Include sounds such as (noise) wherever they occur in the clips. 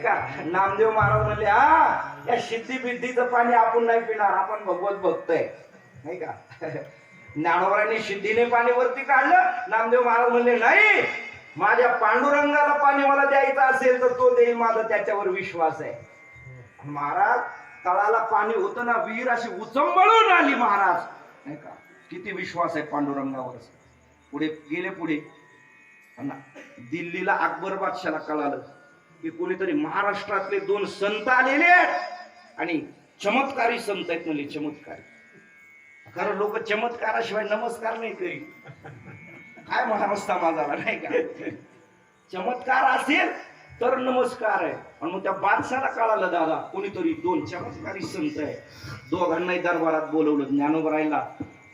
का? नामदेव महाराज म्हणले हा या शिद्धी बिद्धीचं पाणी आपण नाही पिणार आपण भगवत बघतोय नाही का? (laughs) ज्ञानोबरांनी सिद्धीने पाणी वरती काढलं. नामदेव महाराज म्हणले नाही माझ्या पांडुरंगाला पाणी मला द्यायचं असेल तर तो देईल माझा त्याच्यावर विश्वास आहे. महाराज तळाला पाणी होतं ना विहीर अशी उचंबळून आली महाराज. नाही का? किती विश्वास आहे पांडुरंगावर. पुढे गेले पुढे. दिल्लीला अकबर बादशाला कळालं. की कोणीतरी महाराष्ट्रातले दोन संत आलेले आहेत आणि चमत्कारी संत आहेत म्हणजे चमत्कारी. कारण लोक चमत्काराशिवाय नमस्कार नाही करी काय महाराष्ट्र माझाला नाही का? चमत्कार असेल तर नमस्कार आहे. आणि मग त्या बादशाला कळालं दादा कोणीतरी दोन चमत्कारी संत आहे दोघांनाही दरबारात बोलवलं ज्ञानोबरायला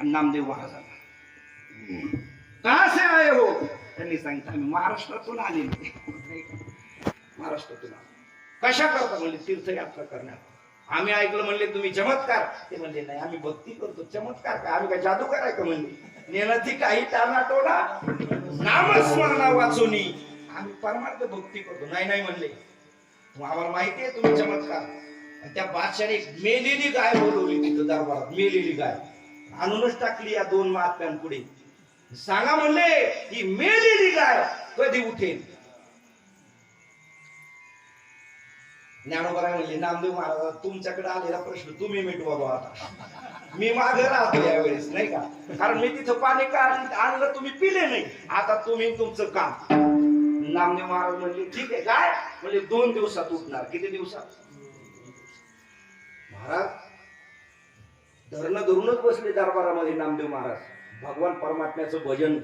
आणि नामदेव महाराजांना. कहा से आए हो? त्यांनी सांगितलं आम्ही महाराष्ट्रातून आलेले? महाराष्ट्रातून कशा करता म्हणले तीर्थयात्रा करण्यात? आम्ही ऐकलं म्हणले तुम्ही चमत्कार. ते म्हणले नाही आम्ही भक्ती करतो. चमत्कार का? आम्ही काय जादू कराय का? म्हणले. नेणती काही टाळाटोळा नामस्मरणा वाचुनी. आम्ही परमार्थ भक्ती करतो. नाही नाही म्हणले. आम्हाला माहिती आहे तुम्ही चमत्कार. आणि त्या बादशाने मेलेली गाय बोलवली तिथं दरबारात मेलेली गाय. आणूनच टाकली या दोन महात्म्यांपुढे सांगा म्हणले ही मेलेली गाय कधी उठेल? ज्ञानोबराय म्हणले नामदेव महाराज तुमच्याकडे आलेला प्रश्न तुम्ही मिटवा बा आता. मी मागे राहतो यावेळेस नाही का? कारण मी तिथं पाणी का आणलं तुम्ही पिले नाही. आता तुम्ही तुमचं काम. नामदेव महाराज म्हणले ठीक आहे काय? म्हणजे दोन दिवसात उठणार. किती दिवसात? महाराज धरणं धरूनच बसले दरबारामध्ये नामदेव महाराज. भगवान परमात्म्याचं भजन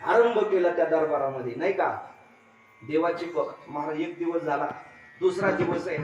आरंभ केला त्या दरबारामध्ये नाही का? देवाची महाराज एक दिवस झाला. दुसरा दिवस आहे.